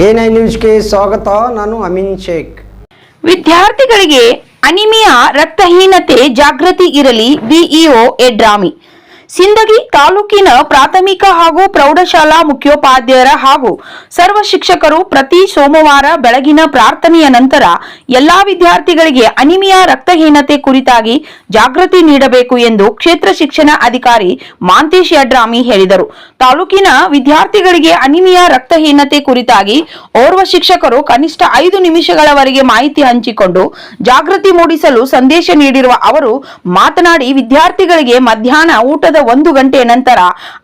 NI ನ್ಯೂಸ್ಗೆ ಸ್ವಾಗತ ನಾನು ಅಮಿನ್ ಶೇಖ್. ವಿದ್ಯಾರ್ಥಿಗಳಿಗೆ ಅನಿಮಿಯಾ ರಕ್ತಹೀನತೆ ಜಾಗೃತಿ ಇರಲಿ ಬಿಇಒ ಎಡ್ರಾಮಿ. ಸಿಂದಗಿ ತಾಲೂಕಿನ ಪ್ರಾಥಮಿಕ ಹಾಗೂ ಪ್ರೌಢಶಾಲಾ ಮುಖ್ಯೋಪಾಧ್ಯಾಯರ ಹಾಗೂ ಸರ್ವ ಶಿಕ್ಷಕರು ಪ್ರತಿ ಸೋಮವಾರ ಬೆಳಗಿನ ಪ್ರಾರ್ಥನೆಯ ನಂತರ ಎಲ್ಲಾ ವಿದ್ಯಾರ್ಥಿಗಳಿಗೆ ಅನಿಮಿಯಾ ರಕ್ತಹೀನತೆ ಕುರಿತಾಗಿ ಜಾಗೃತಿ ನೀಡಬೇಕು ಎಂದು ಕ್ಷೇತ್ರ ಶಿಕ್ಷಣ ಅಧಿಕಾರಿ ಮಾಂತೇಶ್ ಯಡ್ರಾಮಿ ಹೇಳಿದರು. ತಾಲೂಕಿನ ವಿದ್ಯಾರ್ಥಿಗಳಿಗೆ ಅನಿಮಿಯಾ ರಕ್ತಹೀನತೆ ಕುರಿತಾಗಿ ಓರ್ವ ಶಿಕ್ಷಕರು ಕನಿಷ್ಠ ಐದು ನಿಮಿಷಗಳವರೆಗೆ ಮಾಹಿತಿ ಹಂಚಿಕೊಂಡು ಜಾಗೃತಿ ಮೂಡಿಸಲು ಸಂದೇಶ ನೀಡಿರುವ ಅವರು ಮಾತನಾಡಿ ವಿದ್ಯಾರ್ಥಿಗಳಿಗೆ ಮಧ್ಯಾಹ್ನ ಊಟದ ಒಂದು ಗಂಟೆಯ ನಂತರ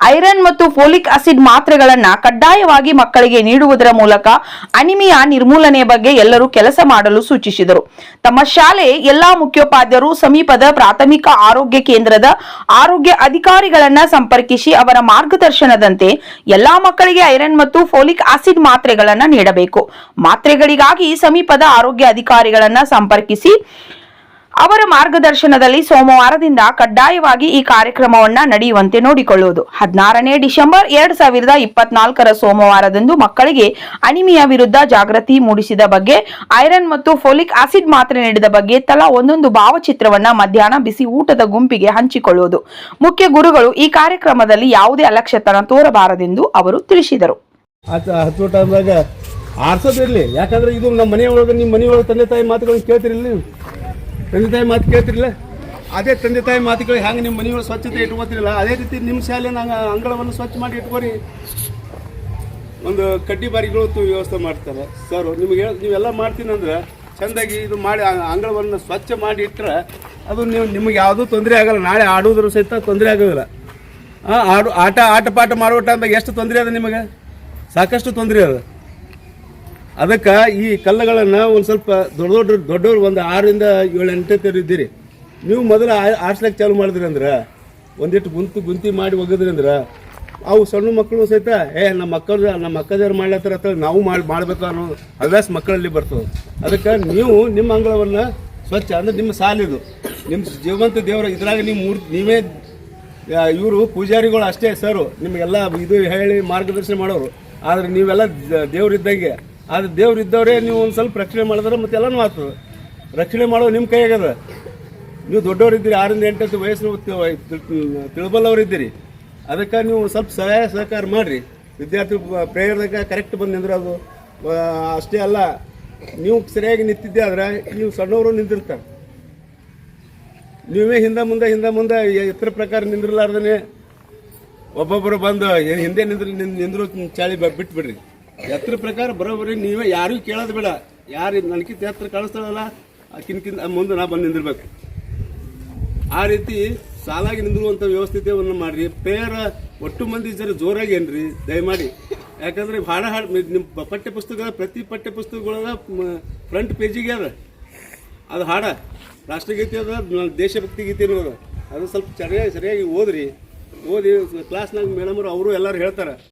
ಐರನ್ ಮತ್ತು ಫೋಲಿಕ್ ಆಸಿಡ್ ಮಾತ್ರೆಗಳನ್ನ ಕಡ್ಡಾಯವಾಗಿ ಮಕ್ಕಳಿಗೆ ನೀಡುವುದರ ಮೂಲಕ ಅನಿಮಿಯಾ ನಿರ್ಮೂಲನೆ ಬಗ್ಗೆ ಎಲ್ಲರೂ ಕೆಲಸ ಮಾಡಲು ಸೂಚಿಸಿದರು. ತಮ್ಮ ಶಾಲೆ ಎಲ್ಲಾ ಮುಖ್ಯೋಪಾಧ್ಯಾಯರು ಸಮೀಪದ ಪ್ರಾಥಮಿಕ ಆರೋಗ್ಯ ಕೇಂದ್ರದ ಆರೋಗ್ಯ ಅಧಿಕಾರಿಗಳನ್ನ ಸಂಪರ್ಕಿಸಿ ಅವರ ಮಾರ್ಗದರ್ಶನದಂತೆ ಎಲ್ಲಾ ಮಕ್ಕಳಿಗೆ ಐರನ್ ಮತ್ತು ಫೋಲಿಕ್ ಆಸಿಡ್ ಮಾತ್ರೆಗಳನ್ನ ನೀಡಬೇಕು. ಮಾತ್ರೆಗಳಿಗಾಗಿ ಸಮೀಪದ ಆರೋಗ್ಯ ಅಧಿಕಾರಿಗಳನ್ನ ಸಂಪರ್ಕಿಸಿ ಅವರ ಮಾರ್ಗದರ್ಶನದಲ್ಲಿ ಸೋಮವಾರದಿಂದ ಕಡ್ಡಾಯವಾಗಿ ಈ ಕಾರ್ಯಕ್ರಮವನ್ನ ನಡೆಯುವಂತೆ ನೋಡಿಕೊಳ್ಳುವುದು. ಹದಿನಾರನೇ ಡಿಸೆಂಬರ್ ಎರಡ್ ಸಾವಿರದ ಇಪ್ಪತ್ನಾಲ್ಕರ ಸೋಮವಾರದಂದು ಮಕ್ಕಳಿಗೆ ಅನಿಮಿಯ ವಿರುದ್ಧ ಜಾಗೃತಿ ಮೂಡಿಸಿದ ಬಗ್ಗೆ, ಐರನ್ ಮತ್ತು ಫೋಲಿಕ್ ಆಸಿಡ್ ಮಾತ್ರೆ ನೀಡಿದ ಬಗ್ಗೆ ತಲಾ ಒಂದೊಂದು ಭಾವಚಿತ್ರವನ್ನ ಮಧ್ಯಾಹ್ನ ಬಿಸಿ ಊಟದ ಗುಂಪಿಗೆ ಹಂಚಿಕೊಳ್ಳುವುದು. ಮುಖ್ಯ ಗುರುಗಳು ಈ ಕಾರ್ಯಕ್ರಮದಲ್ಲಿ ಯಾವುದೇ ಅಲಕ್ಷ್ಯತನ ತೋರಬಾರದೆಂದು ಅವರು ತಿಳಿಸಿದರು. ಯಾಕಂದ್ರೆ ಇದು ನಮ್ಮ ಮನೆಯೊಳಗೆ, ನಿಮ್ಮ ಮನೆಯೊಳಗೆ ತಂದೆ ತಾಯಿ ಮಾತುಗಳನ್ನ ಕೇಳ್ತಿರಲಿ ತಂದೆ ತಾಯಿ ಮಾತು ಕೇಳ್ತಿರಲಿಲ್ಲ? ಅದೇ ತಂದೆ ತಾಯಿ ಮಾತುಗಳು ಹ್ಯಾಂಗೆ ನಿಮ್ಮ ಮನೆಯೊಳಗೆ ಸ್ವಚ್ಛತೆ ಇಟ್ಕೋತಿರಲಿಲ್ಲ ಅದೇ ರೀತಿ ನಿಮ್ಮ ಶಾಲೆ ನಂಗೆ ಅಂಗಳವನ್ನು ಸ್ವಚ್ಛ ಮಾಡಿ ಇಟ್ಕೋರಿ. ಒಂದು ಕಡ್ಡಿ ಬಾರಿಗಳು ವ್ಯವಸ್ಥೆ ಮಾಡ್ತಾರೆ. ಸರ್ ನಿಮಗೆ ಹೇಳ ನೀವೆಲ್ಲ ಮಾಡ್ತೀನಿ ಅಂದ್ರೆ ಚೆಂದಾಗಿ ಇದು ಮಾಡಿ ಅಂಗಳವನ್ನು ಸ್ವಚ್ಛ ಮಾಡಿ ಇಟ್ಟರೆ ಅದು ನೀವು ನಿಮಗೆ ಯಾವುದೂ ತೊಂದರೆ ಆಗಲ್ಲ. ನಾಳೆ ಆಡೋದ್ರ ಸಹಿತ ತೊಂದರೆ ಆಗೋದಿಲ್ಲ. ಆಡು ಆಟ ಆಟ ಪಾಠ ಮಾಡೋ ಅಂದಾಗ ಎಷ್ಟು ತೊಂದರೆ ಅದ ನಿಮಗೆ? ಸಾಕಷ್ಟು ತೊಂದರೆ ಅದ. ಅದಕ್ಕೆ ಈ ಕಲ್ಲುಗಳನ್ನು ಒಂದು ಸ್ವಲ್ಪ ದೊಡ್ಡ ದೊಡ್ಡ ದೊಡ್ಡವ್ರು ಒಂದು ಆರರಿಂದ ಏಳು ಎಂಟು ಇದ್ದೀರಿ. ನೀವು ಮೊದಲು ಆಡ್ಸ್ಲಿಕ್ಕೆ ಚಾಲು ಮಾಡಿದ್ರಿ ಅಂದ್ರೆ ಒಂದಿಟ್ಟು ಗುಂತು ಗುಂತಿ ಮಾಡಿ ಒಗದ್ರಿ ಅಂದ್ರೆ ಅವು ಸಣ್ಣ ಮಕ್ಕಳು ಸಹಿತ, ಏ, ನಮ್ಮ ಮಕ್ಕಳು ನಮ್ಮ ಅಕ್ಕದವ್ರು ಮಾಡ್ಲತ್ತಾರ ಅಥವಾ ನಾವು ಮಾಡಿ ಮಾಡ್ಬೇಕು ಅನ್ನೋ ಹವ್ಯಾಸ ಮಕ್ಕಳಲ್ಲಿ ಬರ್ತದೆ. ಅದಕ್ಕೆ ನೀವು ನಿಮ್ಮ ಅಂಗಳವನ್ನು ಸ್ವಚ್ಛ, ಅಂದ್ರೆ ನಿಮ್ಮ ಸಾಲಿದು ನಿಮ್ಮ ಜೀವಂತ ದೇವರ ಇದ್ರಾಗ ನೀವು ಮೂರ್ ನೀವೇ ಇವರು ಪೂಜಾರಿಗಳು ಅಷ್ಟೇ ಸರು. ನಿಮಗೆಲ್ಲ ಇದು ಹೇಳಿ ಮಾರ್ಗದರ್ಶನ ಮಾಡೋರು. ಆದರೆ ನೀವೆಲ್ಲ ದ- ದೇವ್ರಿದ್ದಂಗೆ ದೇವ್ರು ಇದ್ದವ್ರೆ, ನೀವು ಒಂದು ಸ್ವಲ್ಪ ರಕ್ಷಣೆ ಮಾಡಿದ್ರೆ ಮತ್ತೆ ಎಲ್ಲನೂ ಆಗ್ತದೆ. ರಕ್ಷಣೆ ಮಾಡೋ ನಿಮ್ಮ ಕೈಯಾಗದ ನೀವು ದೊಡ್ಡವರಿದ್ದೀರಿ ಆರಿಂದ ಎಂಟತ್ತು ವಯಸ್ಸಿನ ತಿಳ್ಬಲ್ಲವ್ರು ಇದ್ದೀರಿ. ಅದಕ್ಕೆ ನೀವು ಸ್ವಲ್ಪ ಸಹಾಯ ಸಹಕಾರ ಮಾಡಿರಿ. ವಿದ್ಯಾರ್ಥಿ ಪ್ರೇಯರ್ದಾಗ ಕರೆಕ್ಟ್ ಬಂದು ಅದು ಅಷ್ಟೇ ಅಲ್ಲ, ನೀವು ಸರಿಯಾಗಿ ನಿಂತಿದ್ದೆ ಆದ್ರೆ ನೀವು ಸಣ್ಣವರು ನಿಂತಿರ್ತಾರೆ. ನೀವೇ ಹಿಂದೆ ಮುಂದೆ ಹಿಂದೆ ಮುಂದೆ ಎತ್ತರ ಪ್ರಕಾರ ನಿಂದ್ರಲಾರ್ದೇ ಒಬ್ಬೊಬ್ಬರು ಬಂದು ಹಿಂದೆ ನಿಂದ್ರ ನಿಂದ್- ನಿಂದ್ರು ಚಾಳಿ ಬಿಟ್ಬಿಡ್ರಿ. ಎತ್ತರ ಪ್ರಕಾರ ಬರೋಬ್ಬರಿ ನೀವೇ ಯಾರಿಗೂ ಕೇಳೋದು ಬೇಡ. ಯಾರು ನನಗಿಂತ ಎತ್ತರ ಕಳಿಸ್ತಾಳಲ್ಲ ಆಕಿನ್ಕಿಂತ ಮುಂದೆ ನಾ ಬಂದು ನಿಂದಿರ್ಬೇಕು. ಆ ರೀತಿ ಸಾಲಾಗಿ ನಿಂದಿರುವಂಥ ವ್ಯವಸ್ಥಿತವನ್ನು ಮಾಡಿರಿ. ಪೇರ ಒಟ್ಟು ಮಂದಿ ಜರ ಜೋರಾಗಿ ಏನ್ರಿ? ದಯಮಾಡಿ. ಯಾಕಂದ್ರೆ ಭಾಳ ಹಾಡು ನಿಮ್ಮ ಪಠ್ಯ ಪುಸ್ತಕ ಪ್ರತಿ ಪಠ್ಯ ಪುಸ್ತಕಗಳಾಗ ಫ್ರಂಟ್ ಪೇಜಿಗೆ ಅದ. ಅದು ಹಾಡ. ರಾಷ್ಟ್ರಗೀತೆ ಅದ ದೇಶಭಕ್ತಿ ಗೀತೆ ಅದ. ಸ್ವಲ್ಪ ಸರಿಯಾಗಿ ಸರಿಯಾಗಿ ಓದ್ರಿ. ಓದಿ ಕ್ಲಾಸ್ನಾಗ ಮೇಡಮರು, ಅವರು ಎಲ್ಲರೂ ಹೇಳ್ತಾರೆ.